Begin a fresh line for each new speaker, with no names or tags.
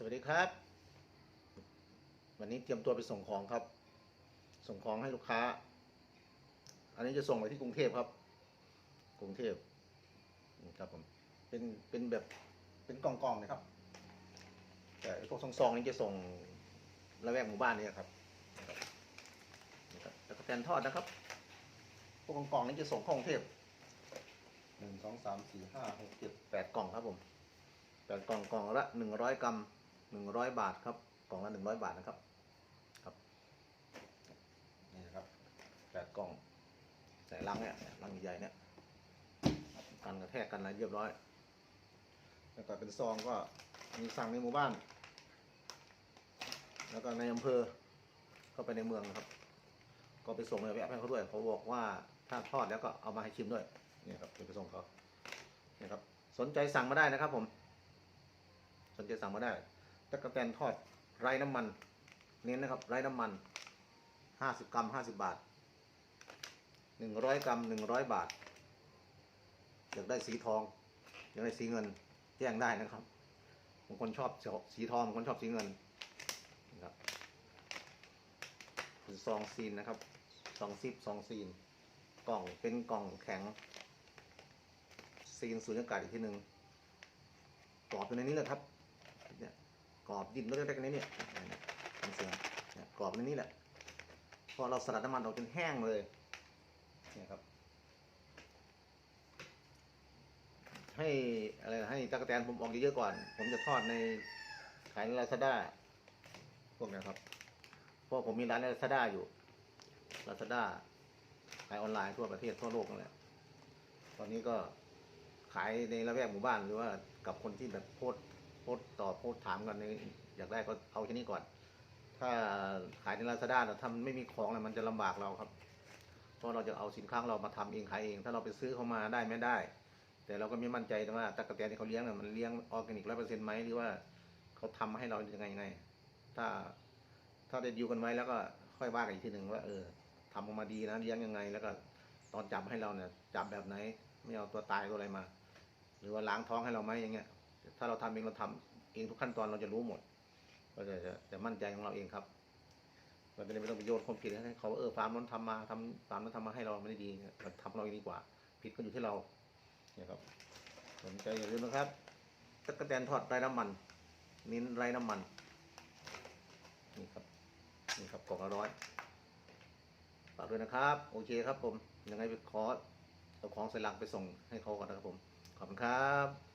สวัสดีครับ วันนี้เตรียมตัวไปส่งของครับ ส่งของให้ลูกค้า อันนี้จะส่งไปที่กรุงเทพครับ กรุงเทพนะครับผมเป็นเป็นแบบเป็นกล่องๆนะครับ แต่พวกซองๆนี่จะส่งระแวกหมู่บ้านนี่ครับแล้วก็แตนทอดนะครับ พวกกล่องๆนี่จะส่งเข้ากรุงเทพหนึ่งสองสามสี่ห้าหกเจ็ดแปดกล่องครับผมแปดกล่องกล่องละหนึ่งร้อยกรัม หนึ่งร้อยบาทครับกล่องละหนึ่งร้อยบาทนะครับครับนี่นะครับแปดกล่องใส่ลังเนี่ยลังใหญ่เนี่ยกันกระแทกกันอะไรเรียบร้อย แล้วก็เป็นซองก็มีสั่งในหมู่บ้าน แล้วก็ในอำเภอก็ไปในเมืองนะครับ ก็ไปส่งในแวะให้เขาด้วยเขาบอกว่าถ้าทอดแล้วก็เอามาให้ชิมด้วยนี่ครับไปส่งเขานี่ครับ สนใจสั่งมาได้นะครับผม สนใจสั่งมาได้ ตะกะแตนทอดไร้น้ำมัน เน้นนะครับ ไร้น้ำมันห้าสิบกรัมห้าสิบบาทหนึ่งร้อยกรัมหนึ่งร้อยบาท อยากได้สีทอง อยากได้สีเงินแจ้งได้นะครับบางคนชอบสีทองบางคนชอบสีเงินนะครับซองซีนนะครับซองซิปซองซีน กล่องเป็นกล่องแข็ง ซีนสูญญากาศอีกทีหนึ่งกรอบอยู่ในนี้แหละครับ กรอบดินเล็กๆในนี้เนี่ยเนี่ยเป็นเสียงกรอบในนี้แหละพอเราสลัดน้ำมันออกจนแห้งเลยเนี่ยครับ ให้อะไรให้ตะกแตนผมออกเยอะๆก่อน ผมจะทอดในขายในลาซาด้าพวกนี้ครับเพราะผมมีร้านในลาซาด้าอยู่ลาซาด้าขายออนไลน์ทั่วประเทศทั่วโลกนั่นแหละตอนนี้ก็ขายในละแวกหมู่บ้านหรือว่ากับคนที่แบบโพสต์โพสต์ตอบโพสต์ถามกันในอยากได้ก็เอาแค่นี้ก่อน ถ้าขายในลาซาด้าถ้ามันไม่มีของน่ะมันจะลำบากเราครับ เพราะเราจะเอาสินค้าเรามาทำเองขายเอง ถ้าเราไปซื้อเข้ามาได้ไม่ได้ แต่เราก็ไม่มั่นใจว่าตะกะแตนที่เขาเลี้ยงน่ะมันเลี้ยงออร์แกนิกร้อยเปอร์เซ็นต์ไหมหรือว่าเขาทำมาให้เรายังไงยังไง ถ้าถ้าได้ดิวกันไว้แล้วก็ค่อยว่ากันอีกทีหนึ่งว่าเออทำออกมาดีนะเลี้ยงยังไง แล้วก็ตอนจับให้เราเนี่ยจับแบบไหน ไม่เอาตัวตายตัวอะไรมา หรือว่าล้างท้องให้เราไหมอย่างเงี้ย ถ้าเราทำเองเราทำเองทุกขั้นตอนเราจะรู้หมดก็จะจะจะมั่นใจของเราเองครับเราจะได้ไม่ต้องไปโยนความผิดให้เขาเออฟาร์มนั้นทำมาทำฟาร์มนั้นทำมาให้เราไม่ได้ดีเราทำเราเองดีกว่า ผิดก็อยู่ที่เราเนี่ยครับสนใจอย่าลืมนะครับตะกะแตนทอดไร้น้ำมันเน้นไร้น้ำมันนี่ครับนี่ครับกล่องละร้อยฝากด้วยนะครับ โอเคครับผมยังไงไปขอเอาของใส่หลังไปส่งให้เขาก่อนนะครับผมขอบคุณครับ